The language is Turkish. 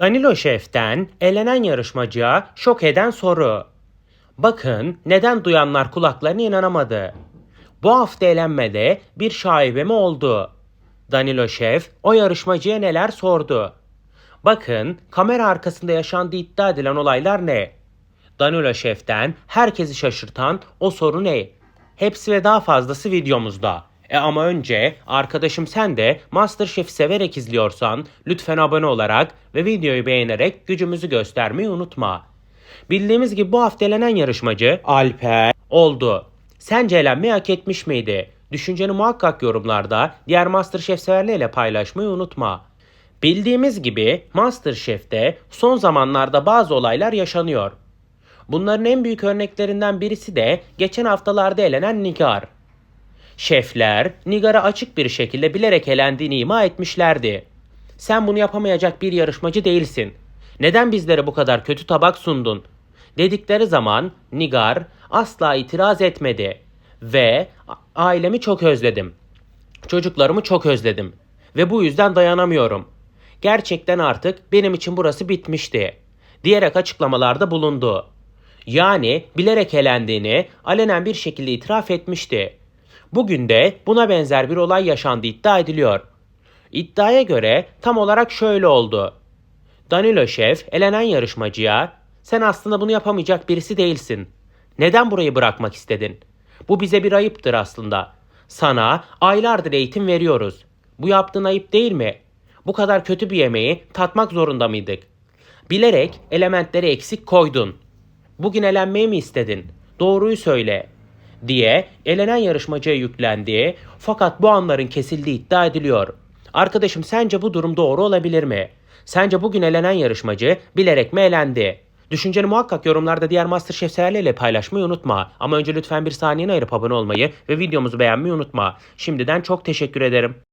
Danilo Şef'ten elenen yarışmacıya şok eden soru. Bakın neden duyanlar kulaklarına inanamadı. Bu hafta elenmede bir şaibe mi oldu? Danilo Şef o yarışmacıya neler sordu? Bakın kamera arkasında yaşandığı iddia edilen olaylar ne? Danilo Şef'ten herkesi şaşırtan o soru ne? Hepsi ve daha fazlası videomuzda. E ama önce arkadaşım sen de Masterchef'i severek izliyorsan lütfen abone olarak ve videoyu beğenerek gücümüzü göstermeyi unutma. Bildiğimiz gibi bu hafta elenen yarışmacı Alper oldu. Sence elenmeyi hak etmiş miydi? Düşünceni muhakkak yorumlarda diğer Masterchef severleriyle paylaşmayı unutma. Bildiğimiz gibi Masterchef'te son zamanlarda bazı olaylar yaşanıyor. Bunların en büyük örneklerinden birisi de geçen haftalarda elenen Nigar. Şefler Nigar'a açık bir şekilde bilerek elendiğini ima etmişlerdi. Sen bunu yapamayacak bir yarışmacı değilsin. Neden bizlere bu kadar kötü tabak sundun? Dedikleri zaman Nigar asla itiraz etmedi. Ve "A- ailemi çok özledim. Çocuklarımı çok özledim. Ve bu yüzden dayanamıyorum. Gerçekten artık benim için burası bitmişti. Diyerek açıklamalarda bulundu. Yani bilerek elendiğini alenen bir şekilde itiraf etmişti. Bugün de buna benzer bir olay yaşandı iddia ediliyor. İddiaya göre tam olarak şöyle oldu. Danilo Şef elenen yarışmacıya sen aslında bunu yapamayacak birisi değilsin. Neden burayı bırakmak istedin? Bu bize bir ayıptır aslında. Sana aylardır eğitim veriyoruz. Bu yaptığın ayıp değil mi? Bu kadar kötü bir yemeği tatmak zorunda mıydık? Bilerek elementleri eksik koydun. Bugün elenmeyi mi istedin? Doğruyu söyle diye elenen yarışmacıya yüklendiği fakat bu anların kesildiği iddia ediliyor. Arkadaşım sence bu durum doğru olabilir mi? Sence bugün elenen yarışmacı bilerek mi elendi? Düşünceni muhakkak yorumlarda diğer Masterchef severleriyle paylaşmayı unutma. Ama önce lütfen bir saniyeni ayırıp abone olmayı ve videomuzu beğenmeyi unutma. Şimdiden çok teşekkür ederim.